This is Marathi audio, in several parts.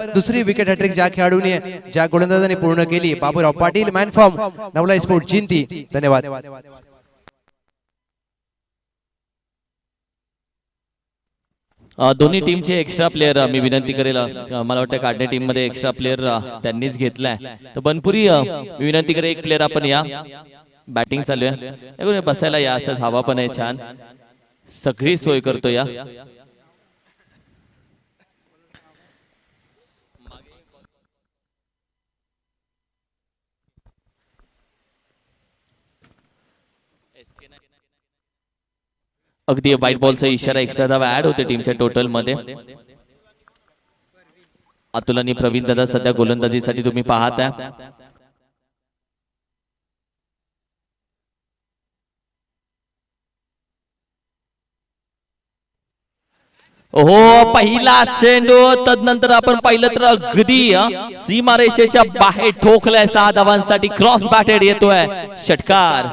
दुसरी विकेट हॅट्रिक ज्या खेळाडूने ज्या गोलंदाजाने पूर्ण केली बाबूराव पाटील मॅन फॉर्म नवला स्पोर्ट जिंती. धन्यवाद. अ, दोन्ही टीमचे एक्स्ट्रा प्लेअर मी विनंती करेल मला वाटतं काढणे टीममध्ये एक्स्ट्रा प्लेअर त्यांनीच घेतलाय. तर बनपुरी मी विनंती करेल एक प्लेअर आपण या. बॅटिंग चालू आहे बसायला या असंच हवा पण आहे छान. सगळी सोय करतो या. अगदी वाईट बॉलचा इशारा एक्स्ट्रा धावा ऍड होते टीमच्या टोटलमध्ये अतुल आणि प्रवीण दादा सध्या गोलंदाजीसाठी तुम्ही पाहत आहे हो पहिला चेंडू तदनंतर आपण पाहिलं तर अगदी सीमारेषेच्या बाहेर ठोकलाय सहा धावांसाठी. क्रॉस बॅटेड येतोय. षटकार.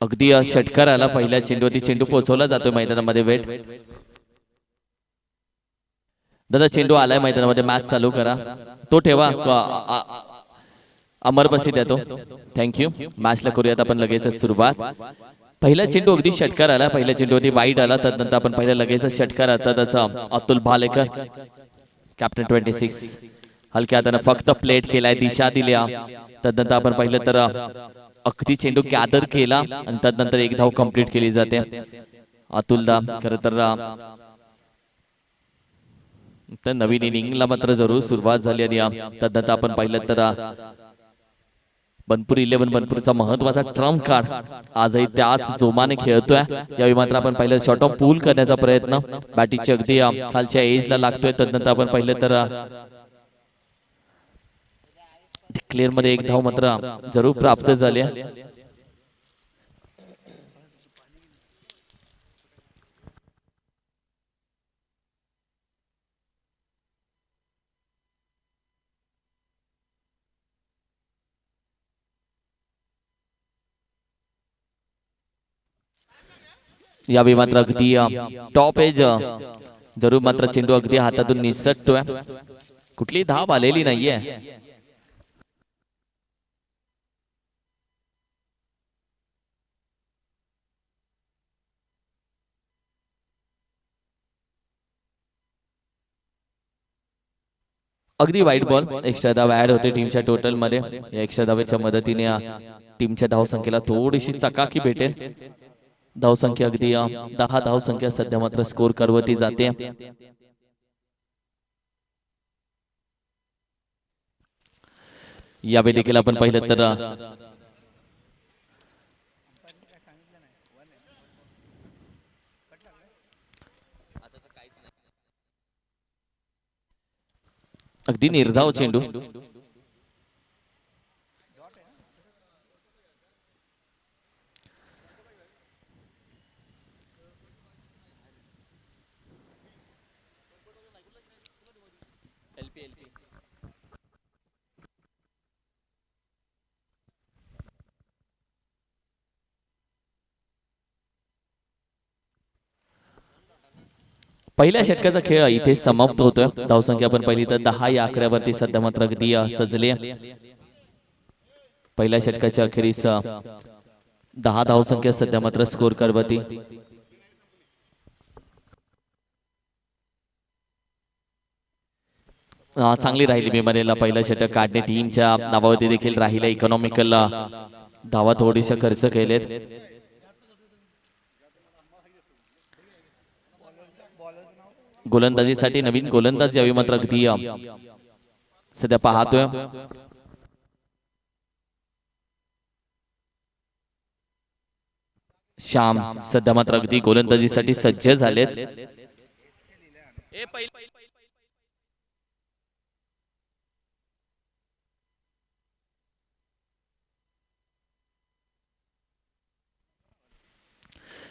अगदी अ, षटकार आला पहिल्या चेंडूवरती चेंडू पोहोचवला जातोय मैदानामध्ये वेट दादा चेंडू आलाय मैदानामध्ये मॅच चालू करा. तो ठेवा. अमर बसी देतो थँक्यू मॅचला करूयात आपण लगेच सुरुवात. पहिला चेंडू अगदी षटकार आला. पहिल्या चेंडूवरती वाईट आला. तदनंतर आपण पहिला लगेच षटकार आता त्याचा Atul Bhalekar captain twenty six हलक्या हातानं फक्त प्लेट केलाय दिशा दिल्या. तदनंतर आपण पाहिलं तर अगदी चेंडू गॅदर केला आणि तदनंतर एक धाव कंप्लीट केली जाते. अतुलदा खर तर नवीन इनिंगला मात्र जरूर सुरुवात झाली आणि अ, तदनंतर आपण पाहिलं तर बनपूर इलेव्हन बनपूरचा महत्त्वाचा ट्रम्प कार्ड आजही त्याच जोमाने खेळतोय. यावेळी मात्र आपण पाहिलं शॉर्ट ऑफ पूल करण्याचा प्रयत्न. बॅटिंगची अगदी खालच्या एजला लागतोय तदनंतर आपण पाहिलं तर क्लिअरमध्ये एक धाव मात्र जरूर प्राप्त झाले यावेळी मात्र अगदी टॉप एज जरूर मात्र चेंडू अगदी हातातून निसटतोय. कुठली धाव आलेली नाहीये. अगदी वाईट बॉल एक्स्ट्रा धाव ऍड होते टीमच्या टोटलमध्ये. या एक्स्ट्रा धावेच्या मदतीने टीमच्या धावसंख्येला थोडीशी चकाकी भेटेल. धावसंख्या अगदी दहा धावसंख्या सध्या मात्र स्कोर करवती जाते. यावेळी देखील आपण पाहिलं तर अ, अगदी निर्धाव चेंडू पहिल्या षटकाचा खेळ इथे समाप्त होतोय. धावसंख्या आपण पहिली तर दहा या आकड्यावरती सध्या मात्र अगदी सजले. पहिल्या षटकाच्या अखेरीस दहा धावसंख्या सध्या मात्र स्कोर करवती चांगली राहिली मी म्हणेला पहिलं षटक. काढणे टीमच्या नावावरती देखील राहिला इकॉनॉमिकल धावा थोडीशा खर्च केलेत. गोलंदाजीसाठी नवीन गोलंदाज यावी मात्र अगदी सध्या पाहतोय. श्याम सध्या मात्र अगदी गोलंदाजीसाठी सज्ज झालेत.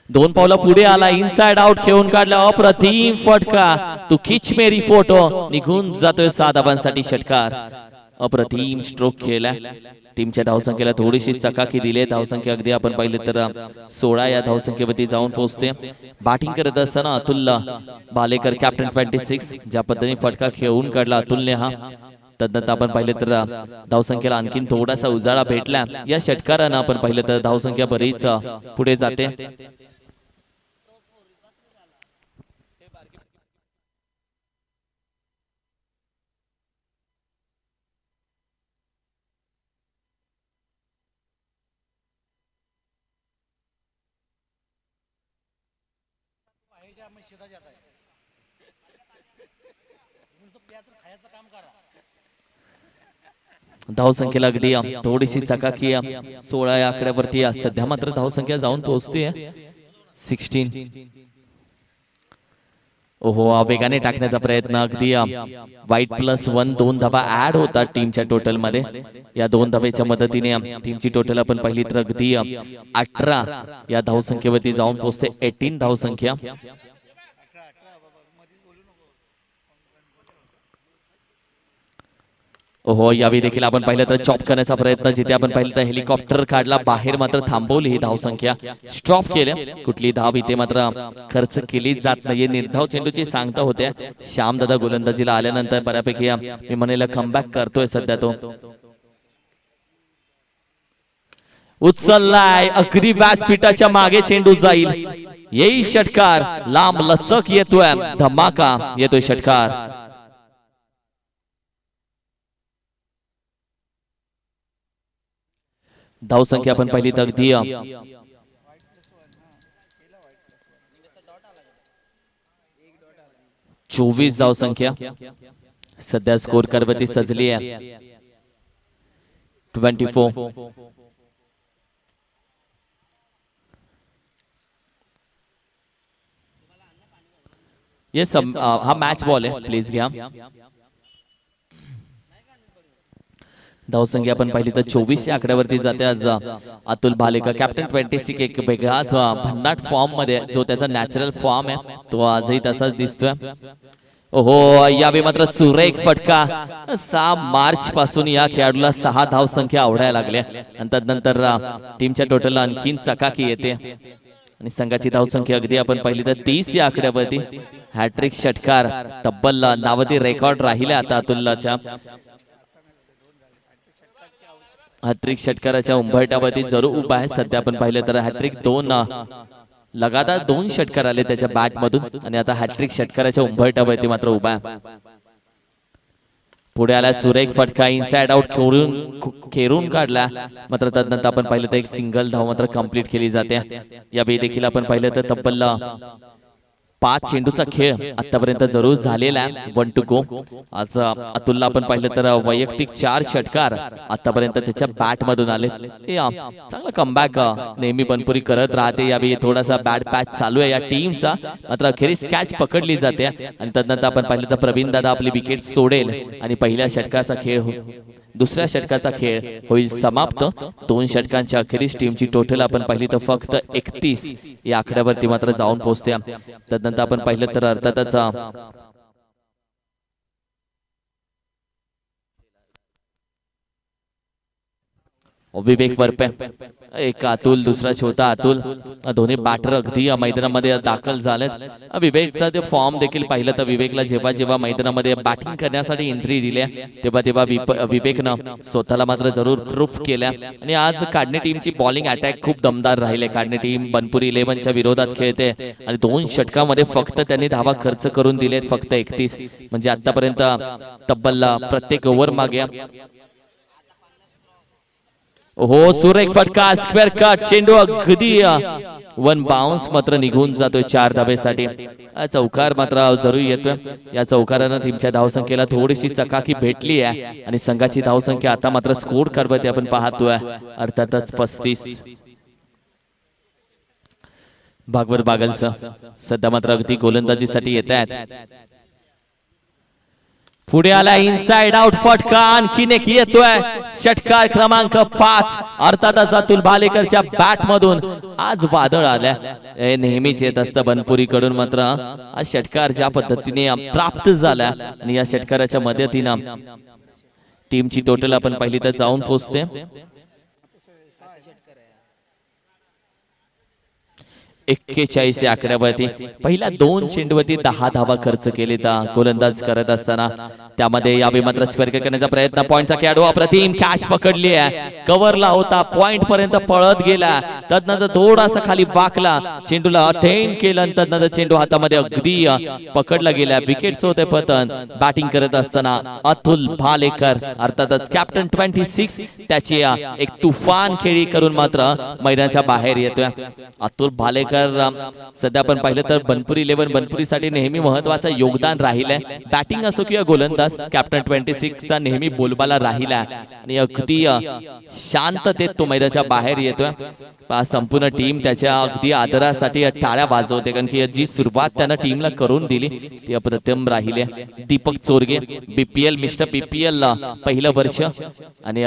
दोन पावला पुढे आला इनसाइड आउट खेळून काढला अप्रतिम फटका. तू खिच मेरी फोटो. निघून जातोय सहा धाबांसाठी षटकार. अप्रतिम स्ट्रोक खेळला टीमच्या धावसंख्येला थोडीशी चकाकी दिली आहे. धावसंख्या अगदी आपण पाहिलं तर सोळा या धावसंख्येवरती जाऊन पोहोचते. बॅटिंग करत असताना Atul Balekar captain twenty six ज्या पद्धतीने फटका खेळून काढला अतुलने हा. तदनंतर आपण पाहिलं तर धावसंख्येला आणखीन थोडासा उजाळा भेटला. या षटकारानं आपण पाहिलं तर धावसंख्या बरीच पुढे जाते. धावसंख्येला अगदी थोडीशी चकाकी सोळा या आकड्यावरती सध्या मात्र धावसंख्या जाऊन पोहोचते सिक्स्टीन ओहो वेगाने टाकण्याचा प्रयत्न अगदी वाईट प्लस वन दोन धाबा ऍड होतात टीमच्या टोटलमध्ये. या दोन धाब्याच्या मदतीने टीमची टोटल आपण पाहिली तर अगदी अठरा या धावसंख्येवरती जाऊन पोहोचते. एटीन धावसंख्या. हो यावेळी देखील आपण पाहिलं तर चॉप करण्याचा प्रयत्न जिथे आपण पाहिलं तर हेलिकॉप्टर काढला बाहेर मात्र थांबवली ही धावसंख्या स्टॉप केल्या. कुठली धाव इथे मात्र खर्च केली जात नाही निर्धाव चेंडूची सांगता होत्या श्यामदादा गोलंदाजीला आल्यानंतर बऱ्यापैकी मी म्हणेला कमबॅक करतोय सध्या तो. उचललाय. अगदी व्यासपीठाच्या मागे चेंडू जाईल. येई षटकार. लांब लचक येतोय. धमाका येतोय षटकार. धावसंख्या आपण पाहिली तर अगदी अ, चोवीस धावसंख्या सध्या स्कोर करवती सजली आहे ट्वेंटी फोर येस हा मॅच बॉल आहे प्लीज़ घ्या धावसंख्या आपण पाहिली तर चोवीस या आकड्यावरती जाते आज. Atul Bhalekar captain twenty six एक वेगळाच भन्नाट फॉर्ममध्ये जो त्याचा नॅचरल फॉर्म आहे तो आजही तसाच दिसतोय. हो यावेळी मात्र सुरेख फटका. सहा मार्च पासून या खेळाडूला सहा धाव संख्या आवडायला लागल्या. आणि नंतर टीमच्या टोटलला आणखीन चकाकी येते. आणि संघाची धावसंख्या अगदी आपण पाहिली तर तीस या आकड्यावरती. हॅट्रिक षटकार तब्बल नावती रेकॉर्ड राहिले आता अतुल्लाच्या. हॅट्रिक षटकाराच्या उंबरट्यावरती जरूर उभा आहे. सध्या आपण पाहिलं तर हॅट्रिक दोन लगातार दोन षटकार आले त्याच्या बॅट मधून आणि आता हॅट्रिक षटकाराच्या उंबरट्यावरती मात्र उभा आहे. पुढे आला सुरेख फटका इनसाइड आउट खेळून खेळून काढला. मात्र तदनंतर आपण पाहिलं तर एक सिंगल धाव मात्र कंप्लीट केली जाते. यावेळी देखील आपण पाहिलं तर तब्बल पाच चेंडूचा खेळ आतापर्यंत जरूर झालेला आहे. One two go. आज अतुलला आपण पाहिलं तर वैयक्तिक चार षटकार. आतापर्यंत त्याच्या बॅट मधून आले. चांगला कमबॅक नेहमी बनपुरी करत राहते. यावेळी थोडासा बॅट पॅच चालू आहे या टीमचा मात्र अखेरीस कॅच पकडली जाते. आणि तदनंतर आपण पाहिलं तर प्रवीण दादा आपली विकेट सोडेल आणि पहिल्या षटकाचा खेळ हो- दुसऱ्या षटकाचा खेळ होईल समाप्त. दोन षटकांच्या अखेरीस टीमची टोटल आपण पाहिली तर फक्त एकतीस. या आकड्यावरती मात्र जाऊन पोहोचते तदनंतर आपण पाहिलं तर अर्थातच विवेक वरपे एक अतुल दुसरा छोटा अतुल। दोन्ही बॅटर अगदी या मैदानामध्ये दाखल झालेत। विवेकचा ते फॉर्म देखील पाहिलं तर विवेकला जेव्हा जेव्हा मैदानामध्ये बॅटिंग करण्यासाठी एंट्री दिल्या तेव्हा तेव्हा विप- विवेकनं स्वतःला मात्र जरूर प्रूफ केल्या. आणि आज काढणे टीमची बॉलिंग अटॅक खूप दमदार राहिले. काढणे टीम बनपुरी इलेव्हनच्या विरोधात खेळते. आणि दोन षटकामध्ये फक्त त्यांनी धावा खर्च करून दिलेत फक्त एकतीस. म्हणजे आतापर्यंत तब्बल प्रत्येक ओव्हर मागे. हो सुरेख फटका स्क्वेअर कट चेंडू अगदी वन बाउन्स मात्र निघून जातोय चार धाब्यासाठी चौकार मात्र जरूर येतोय. या चौकारानं टीमच्या धावसंख्येला थोडीशी चकाकी भेटली आहे आणि संघाची धावसंख्या आता मात्र स्कोर करते आपण पाहतोय. अर्थातच पस्तीस. भागवत बागलसह सध्या मात्र अगदी गोलंदाजीसाठी येत आहेत. पुढे आला इनसाइड आउट फटका आणखीन एक येतोय. षटकार क्रमांक पाच. अर्थातच अतुल भालेकरच्या बॅट मधून आज वादळ आल्या. हे नेहमीच येत असतं बनपुरी कडून मात्र हा षटकार ज्या पद्धतीने प्राप्त झाला आणि या षटकाराच्या मदतीनं टीमची टोटल आपण पहिली तर जाऊन पोहोचते एक्केचाळीस या आकड्यावरती पहिल्या दोन चेंडूवरती दहा धावा खर्च केले तर गोलंदाज करत असताना. त्यामध्ये यावे मात्र स्पर्क करण्याचा प्रयत्न. पॉईंटचा खेळाडू अप्रतिम कॅच पकडली आहे. कव्हरला होता. पॉइंट पर्यंत पळत गेला. तदनंतर थोडासा खाली वाकला. चेंडूला अटेन केलं आणि तदनंतर चेंडू हातामध्ये अगदी पकडला गेला. विकेट होते पतन बॅटिंग करत असताना अतुल भालेकर अर्थातच कॅप्टन ट्वेंटी सिक्स त्याची एक तुफान खेळी करून मात्र मैदानाच्या बाहेर येतोय. अतुल भालेकर प्रकार सध्या आपण पाहिलं तर बनपुरी इलेव्हन बनपुरीसाठी नेहमी महत्वाचं योगदान राहिलंय. बॅटिंग असो किंवा गोलंदाज कॅप्टन ट्वेंटी सिक्स चा नेहमी बोलबाला राहिला आणि अगदी शांततेत तो मैदानाच्या बाहेर येतोय. संपूर्ण टीम त्याच्या अगदी आदरासाठी टाळ्या वाजवते कारण की जी सुरुवात त्यानं टीमला करून दिली ती अप्रतिम राहिली Deepak Chorge BPL mister BPL पहिलं वर्ष. आणि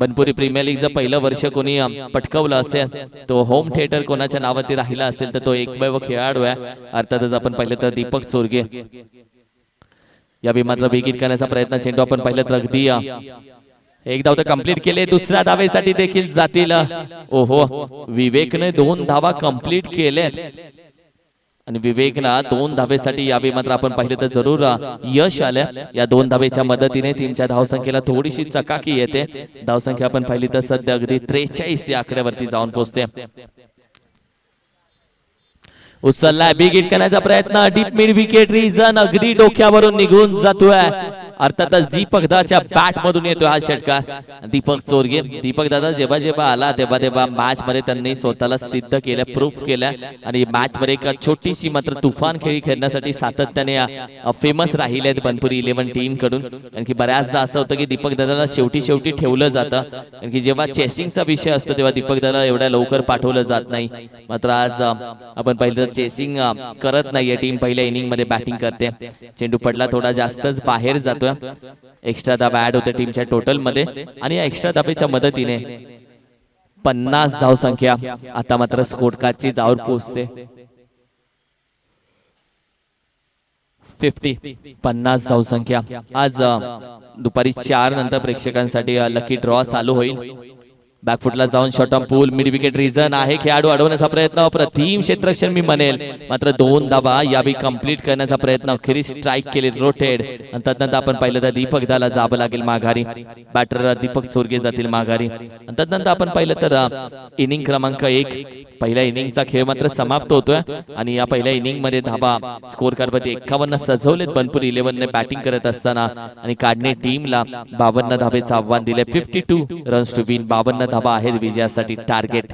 बनपुरी प्रीमियर लीगचं पहिलं वर्ष कोणी पटकवलं असेल तो होम थिएटर कोणाच्या नावाती राहिला असेल तर तो एकमेव खेळाडू आहे. अर्थातच आपण पाहिलं तर दीपक सोरगे. या विमानाला बेगीन करण्याचा प्रयत्न चेंडू आपण पाहिलं तर अगदी एक धाव तर कंप्लीट केले. दुसऱ्या धावेसाठी देखील जातील ओहो विवेकने दोन धावा कंप्लीट केलेत. आणि विवेकला दोन धावेसाठी यावे मात्र आपण पाहिलं तर जरूर यश आलं. या दोन धावेच्या मदतीने टीमच्या धावसंख्येला थोडीशी चकाकी येते. धावसंख्या आपण पाहिली तर सध्या अगदी त्रेचाळीस या आकड्यावरती जाऊन पोहोचते. उचललाय बिग हिट करण्याचा प्रयत्न डीप मिड विकेट रिझन अगदी डोक्यावरून निघून जातोय. अर्थातच दीपक दाच्या बॅट मधून येतोय हा षटकार दीपक चोरगे दीपक दादा जेव्हा जेव्हा आला तेव्हा तेव्हा मॅच मध्ये त्यांनी स्वतःला सिद्ध केलं प्रूफ केलं. आणि मॅच मध्ये एक छोटीशी मात्र तुफान खेळी खेळण्यासाठी सातत्याने फेमस राहिले आहेत बनपुरी इलेव्हन टीमकडून. कारण की बऱ्याचदा असं होतं की दीपक दादाला शेवटी शेवटी ठेवलं जातं. कारण की जेव्हा चेसिंगचा विषय असतो तेव्हा दीपक दादा एवढ्या लवकर पाठवलं जात नाही. मात्र आज आपण पाहिलं चेसिंग करत नाहीये. टीम पहिल्या इनिंगमध्ये बॅटिंग करते. चेंडू पडला थोडा जास्तच बाहेर जातोय एक्स्ट्रा धाबा ऍड होते टीमच्या टोटलमध्ये आणि या एक्स्ट्रा धाब्याच्या मदतीने. पन्नास धाव संख्या. आता मात्र स्कोर कार्डची पोहोचते. फिफ्टी पन्नास धाव संख्या. आज दुपारी चार नंतर प्रेक्षकांसाठी लकी ड्रॉ चालू होईल. बॅकफुटला जाऊन short on pull mid wicket reason आहे खेळाडू अडवण्याचा प्रयत्न. अप्रतिम क्षेत्रक्षण मी म्हणेल. मात्र दोन धाबा बी कंप्लीट करण्याचा प्रयत्न. अखेरीस स्ट्राईक केले रोटेड आणि आपण पाहिलं तर दीपक दाला जावं लागेल माघारी. बॅटर दीपक चोरगे जातील माघारी. आणि आपण पाहिलं तर इनिंग क्रमांक एक. पहिल्या इनिंगचा खेळ मात्र समाप्त होतोय. आणि या पहिल्या इनिंगमध्ये धाबा स्कोर कार्डवरती एकावन्न सजवलेत. बनपूर इलेव्हन ने बॅटिंग करत असताना आणि काढणे टीमला बावन्न धाबेचं आव्हान दिले fifty two runs to win बावन्न धाबा आहेत विजयासाठी टार्गेट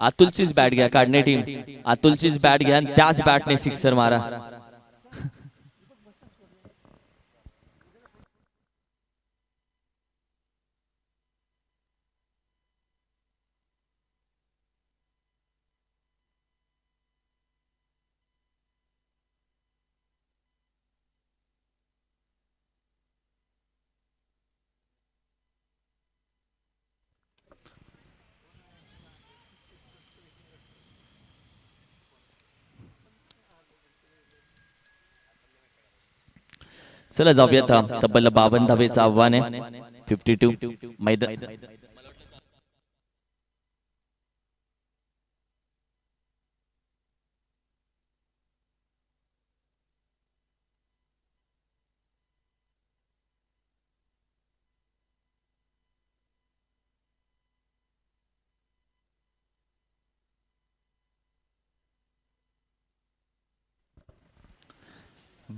अतुलचीच बॅट घ्या काढणे टीम. अतुलचीच बॅट घ्या आणि त्याच बॅटने सिक्सर मारा. चला जाऊयात तब्बल बावन्न धावेचं आव्हान आहे. फिफ्टी टू मैदान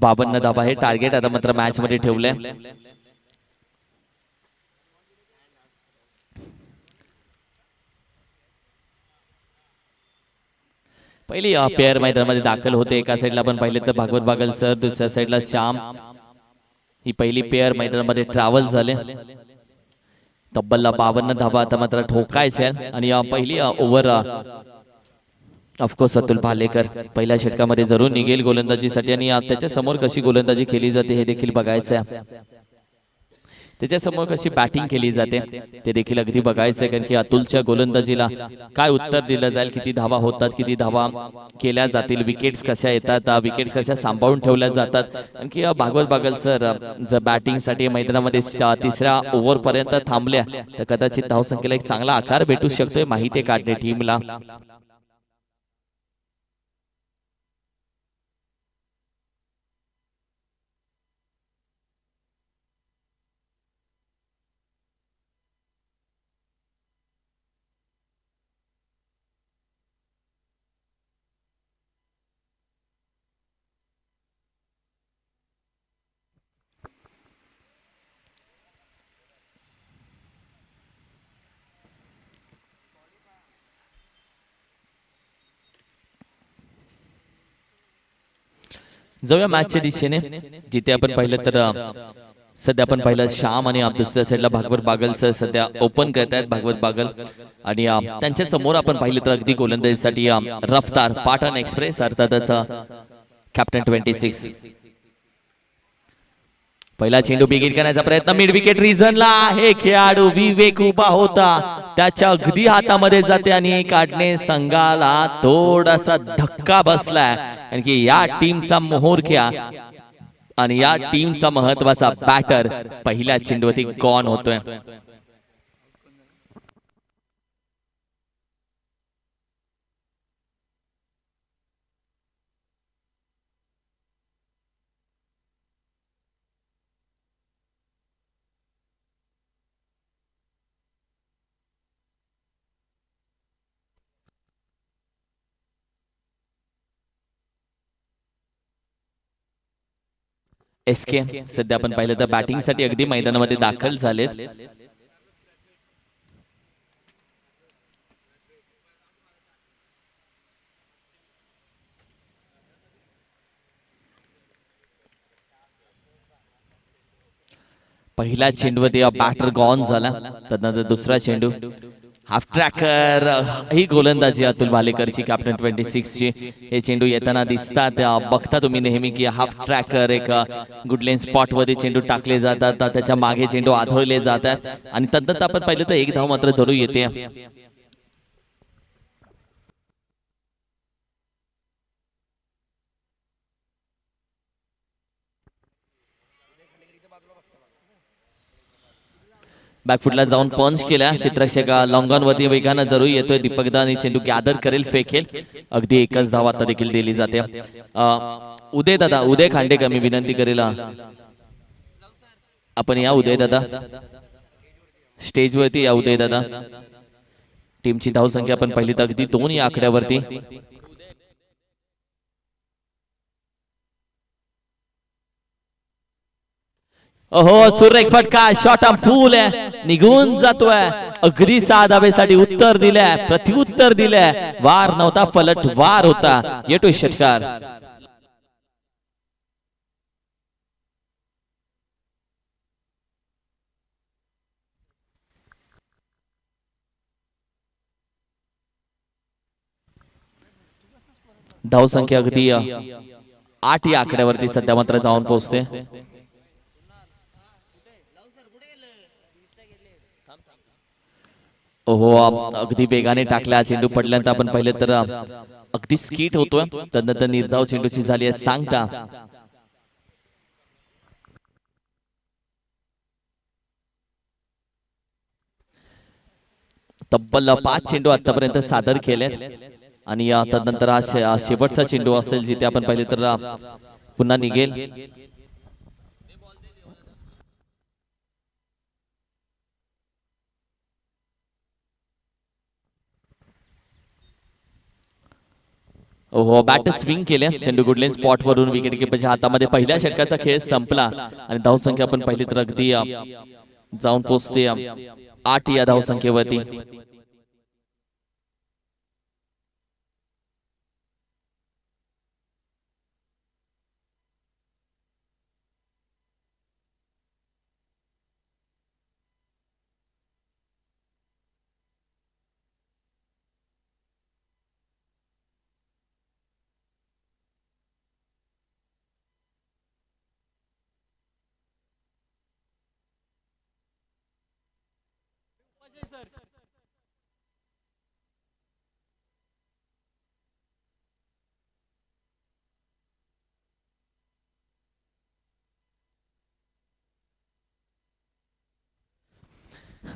बावन्न धाबा हे टार्गेट आता मात्र मॅच मध्ये ठेवलंय पहिली पेअर मैदानामध्ये दाखल होते. एका साईडला आपण पाहिले तर भागवत बागल सर दुसऱ्या साईडला श्याम. ही पहिली पेअर मैदानामध्ये ट्रॅव्हल झाले. तब्बलला बावन्न धाबा आता मात्र ठोकायचे आणि पहिली ओव्हर ऑफकोर्स अतुल भालेकर पहिल्या षटकामध्ये जरूर निघेल गोलंदाजीसाठी आणि त्याच्यासमोर कशी गोलंदाजी केली जाते हे देखील बघायचं आहे त्याच्यासमोर कशी बॅटिंग केली जाते ते देखील अगदी बघायचं आहे कारण की अतुलच्या गोलंदाजीला काय उत्तर दिलं जाईल किती धावा होतात किती धावा केल्या जातील विकेट्स कशा येतात विकेट्स कशा सांभाळून ठेवल्या जातात. आणखी भागवत बागल सर जर बॅटिंगसाठी मैदानामध्ये तिसऱ्या ओव्हर पर्यंत थांबल्या तर कदाचित धावसंख्येला एक चांगला आकार भेटू शकतोय माहिती आहे काढणे टीमला जाऊया मॅचच्या दिशेने जिथे आपण पाहिलं तर सध्या आपण पाहिलं श्याम आणि आप दुसऱ्या साईडला भागवत बागल सर सध्या ओपन करत आहेत भागवत बागल. आणि त्यांच्यासमोर आपण पाहिलं तर अगदी गोलंदाजीसाठी रफ्तार पाटण एक्सप्रेस अर्थातच कॅप्टन ट्वेंटी सिक्स पहिला चेंडू बिगिट करण्याचा प्रयत्न. मिड विकेट रिझनला आहे. खेळाडू विवेक उभा होता. त्याच्या अगदी हातामध्ये जाते आणि काढणे संघाला थोडासा धक्का बसलाय. कारण की या टीमचा मोहोरख्या आणि या टीमचा महत्त्वाचा बॅटर पहिल्या चेंडूवरती गॉन होतोय. एस के सध्या आपण पाहिलं तर बॅटिंगसाठी अगदी मैदानामध्ये दाखल झालेत. पहिला चेंडूवरती बॅटर गॉन झाला. त्यानंतर दुसरा चेंडू. हाफ ट्रॅकर ही गोलंदाजी अतुल भालेकरची कॅप्टन ट्वेंटी सिक्स ची. हे चेंडू येताना दिसतात. बघता तुम्ही नेहमी की हाफ ट्रॅकर एक गुडलेन स्पॉट वरती चेंडू टाकले जातात. त्याच्यामागे चेंडू आढळले जातात. आणि तंतत आपण पाहिलं तर एक धाव मात्र जरूर येते. बॅकफुटला जाऊन पंच केला. क्षेत्ररक्षक लॉंगॉन वरती वेगानं जरूर येतोय. दीपक दा आणि चेंडू गॅदर करेल फेकेल. अगदी एकच धाव आता देखील दिली जाते. उदय दादा उदय खांडेकर मी विनंती करेल. आपण या उदय दादा. स्टेज वरती या उदय दादा. टीमची धावसंख्या आपण पाहिली तर अगदी दोन या आकड्यावरती. अहो सूर्य एक फटका शॉट फूल आहे. निघून जातोय. अगदी सहा धावेसाठी उत्तर दिलंय प्रत्युत्तर दिलंय. वार नव्हता पलट वार होता. येतोय षटकार. धावसंख्या अगदी आठ या आकड्यावरती सध्या मात्र जाऊन पोहोचते. हो अगदी वेगाने टाकला चेंडू पडल्यानंतर आपण पाहिलं तर अगदी स्कीट होतोय. त्यानंतर निर्धाव चेंडूची झाली आहे सांगता. तब्बल पाच चेंडू आतापर्यंत सादर केलेत. आणि त्यानंतर तदनंतर हा शेवटचा चेंडू असेल जिथे आपण पाहिले तर पुन्हा निघेल. बॅट स्विंग केले चेंडू गुडलेन स्पॉट वरून विकेट किपरच्या हातामध्ये पहिल्या षटकाचा खेळ संपला आणि धावसंख्या आपण पाहिली तर अगदी जाऊन पोचते आठ या धावसंख्येवरती.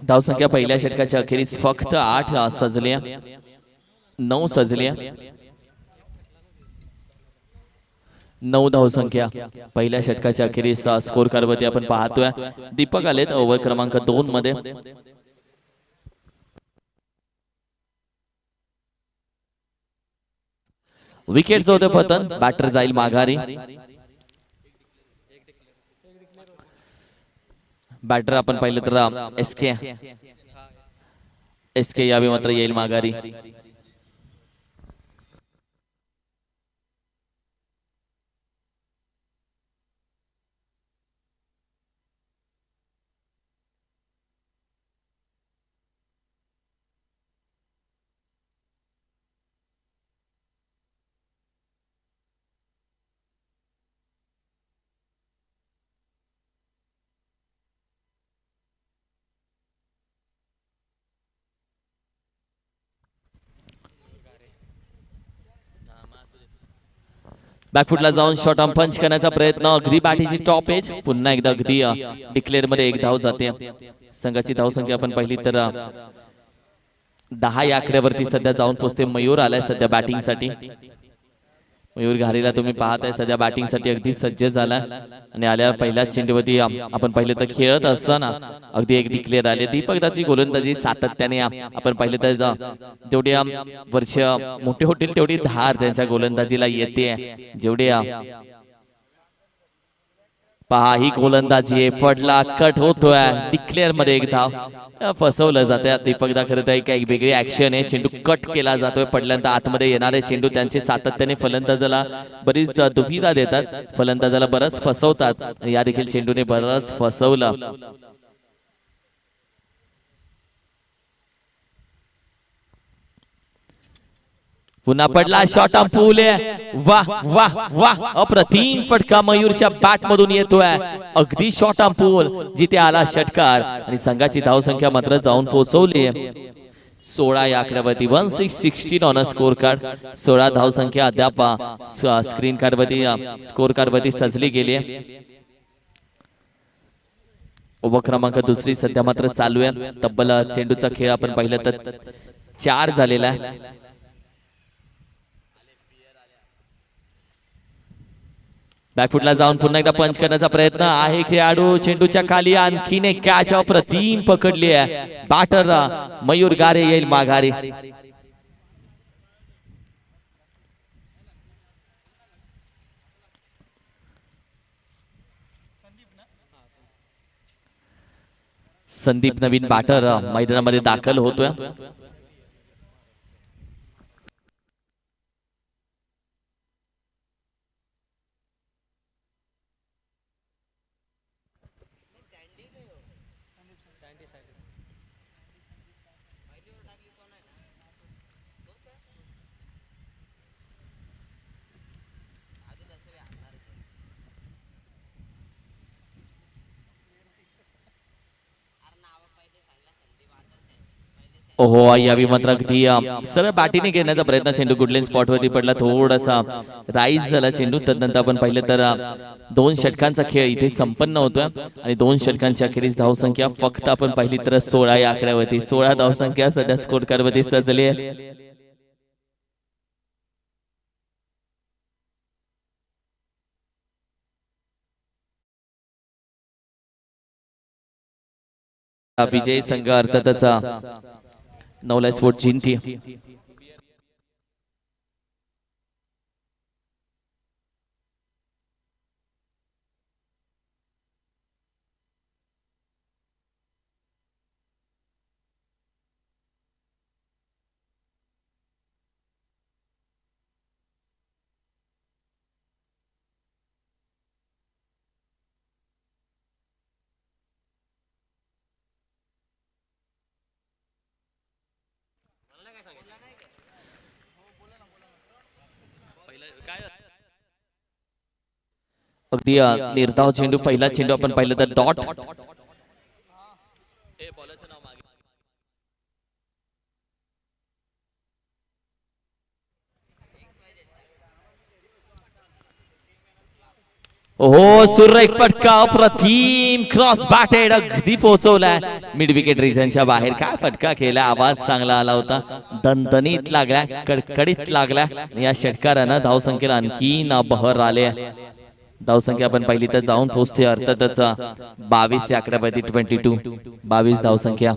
धावसंख्या पहिल्या षटकाच्या अखेरीस फक्त आठ सजल्या नऊ सजल्या नऊ धावसंख्या पहिल्या षटकाच्या अखेरीस स्कोर कार्डवरती आपण पाहतोय. दीपक आलेत ओव्हर क्रमांक दोन मध्ये. विकेटचं होतं पतन बॅटर जाईल माघारी. बॅटर आपण पाहिलं तर एस के एस के यावे मात्र येईल माघारी. बॅकफुटला जाऊन शॉर्ट ऑन पंच करण्याचा प्रयत्न. अगदी बॅटीची टॉप एज पुन्हा एकदा अगदी डिक्लेअरमध्ये एक धाव जाते. संघाची धावसंख्या आपण पाहिली तर दहा या आकड्यावरती सध्या जाऊन पोचते. मयूर आलाय सध्या बॅटिंगसाठी. मयूर घारीला तुम्ही पाहताय सध्या बॅटिंगसाठी अगदी सज्ज झाला. आणि आल्या पहिल्या चेंडूवरती आपण पाहिलं तर खेळत असताना अगदी एक डिक्लेअर आले. दीपकदाची गोलंदाजी सातत्याने आपण पाहिलं तर जेवढे वर्ष मोठे होतील तेवढी धार त्यांच्या गोलंदाजीला येते. जेवढे पहा ही गोलंदाजी आहे. पडला कट होतोय. डिक्लेअरमध्ये एक धाव फसवलं जातंय. दीपकदा खरं तर एक वेगळी ऍक्शन आहे. चेंडू कट केला जातोय. पडल्यानंतर आतमध्ये येणारे चेंडू त्यांचे सातत्याने फलंदाजाला बरीच दुविधा देतात. फलंदाजाला बरंच फसवतात. या देखील चेंडूने बरंच फसवलं. पुन्हा पडला शॉट पूल वा वा वा अप्रतिम फटका मयूरच्या बॅट मधून येतोय. अगदी शॉट पूल जिथे आला षटकार. आणि संघाची धावसंख्या मात्र जाऊन पोहोचवली सोळा या आकड्यावरती one six sixteen on score card सोळा धावसंख्या अद्याप स्क्रीन कार्ड वरती स्कोर कार्ड वरती सजली गेली आहे. ओव्हर क्रमांक दुसरी सध्या मात्र चालू आहे. तब्बल चेंडूचा खेळ आपण पाहिलं तर चार झालेला आहे. बॅकफुटला जाऊन पुन्हा एकदा पंच करण्याचा प्रयत्न आहे खेळाडू. चेंडूच्या खाली आणखीन एक कॅच अप्रतिम पकडली आहे. बॅटर मयूर गारे येईल माघारी. संदीप नवीन बॅटर मैदानामध्ये दाखल होतोय. ओहो यावी मात्र अगदी सरळ बॅटीने घेण्याचा प्रयत्न चेंडू गुडलेन स्पॉट वरती पडला थोडासा राईज झाला चेंडू तदनंतर आपण पाहिलं तर दोन षटकांचा खेळ इथे संपन्न होतोय आणि दोन षटकांच्या अखेरीस धावसंख्या फक्त आपण पाहिली तर सोळा या आकड्यावरती सोळा धावसंख्या सध्या स्कोर कार्ड वरती सजली आहे विजय संघ अर्थातच नवला स्फोट जिंकते अगदी निर्धाव चेंडू पहिला चेंडू आपण पाहिलं तर डॉट. हो सुरेख फटका अप्रतिम क्रॉस बॅटेड अगदी पोहोचवलाय मिड विकेट रिझनच्या बाहेर काय फटका केला आवाज चांगला आला होता. दणदणीत लागलाय कडकडीत लागलाय. आणि या षटकारानं धावसंख्येला आणखीन बहर आले. धावसंख्या आपण पाहिली तर जाऊन पोहोचते अर्थातच बावीस आकड्यावरती ट्वेंटी टू बावीस धावसंख्या.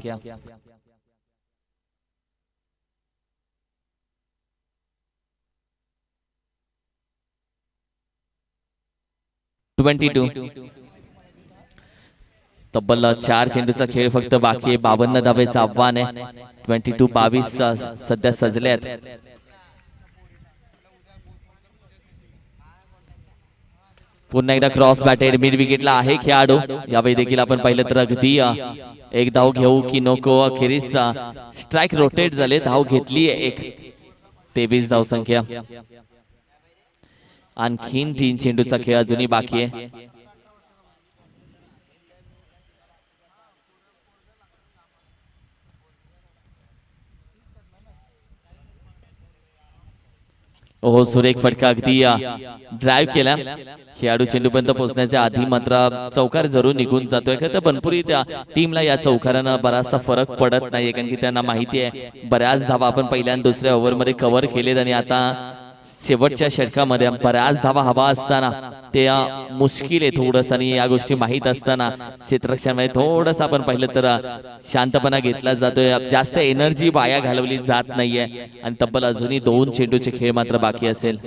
ट्वेंटी टू तब्बल चार चेंडूचा खेळ फक्त बाकी बावन्न धावेचं आव्हान आहे. ट्वेंटी टू बावीस सध्या सजले आहेत पुन्हा एकदा क्रॉस बॅटेड मिड विकेटला आहे खेळाडू. यावेळी देखील आपण पाहिलं तर अगदी एक धाव घेऊ की नको अखेरीस स्ट्राईक रोटेट झाले धाव घेतली एक तेवीस धाव संख्या. आणखीन तीन चेंडूचा खेळ अजूनही बाकी आहे. हो सुरेख फटका अगदी ड्राईव्ह केला. खेळाडू चेंडूपर्यंत पोहोचण्याच्या आधी मात्र चौकार जरूर निघून जातोय. खरं तर बनपुरी त्या टीमला या चौकारानं बराचसा फरक पडत नाहीये कारण की त्यांना माहिती आहे बऱ्याच धावा आपण पहिल्या दुसऱ्या ओव्हरमध्ये कव्हर केलेत आणि आता शेवटच्या षटकामध्ये बऱ्याच धावा हवा असताना ते मुश्किल आहे थोडस आणि या गोष्टी माहीत असताना क्षेत्ररक्षणामध्ये थोडस आपण पाहिलं तर शांतपणा घेतला जातोय. जास्त एनर्जी वाया घालवली जात नाहीये आणि तब्बल अजूनही दोन चेंडूचे खेळ मात्र बाकी असेल.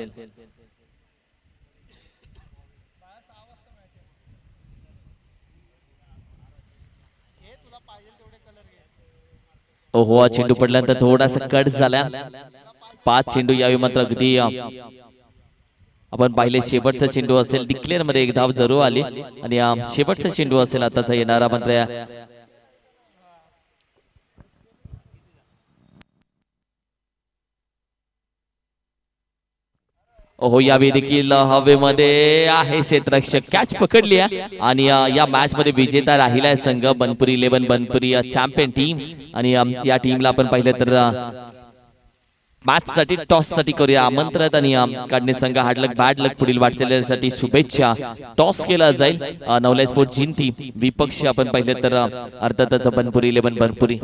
ओहो चेंडू पडल्यानंतर थोडासा कट झाला. पाच चेंडू यावे मात्र अगदी आपण पाहिले शेवटचा चेंडू असेल डिक्लेअरमध्ये एक धाव जरूर आली. आणि शेवटचा चेंडू असेल आताचा येणारा मात्र हो ओहो यावेळी देखील हवेमध्ये आहे क्षेत्ररक्षक कॅच पकडली आहे आणि या मॅच मध्ये विजेता राहिलाय संघ Banpuri eleven Banpuri champion team आणि या टीमला आपण पाहिलं तर मॅच साठी टॉससाठी करूया. आमंत्रित आणि काढणे संघ हार्ड बॅड लक पुढील वाटचालीसाठी शुभेच्छा. टॉस केला जाईल. नवला स्पोर्ट जिंती विपक्ष आपण पाहिलं तर अ, अर्थातच बनपुरी इलेव्हन बनपुरी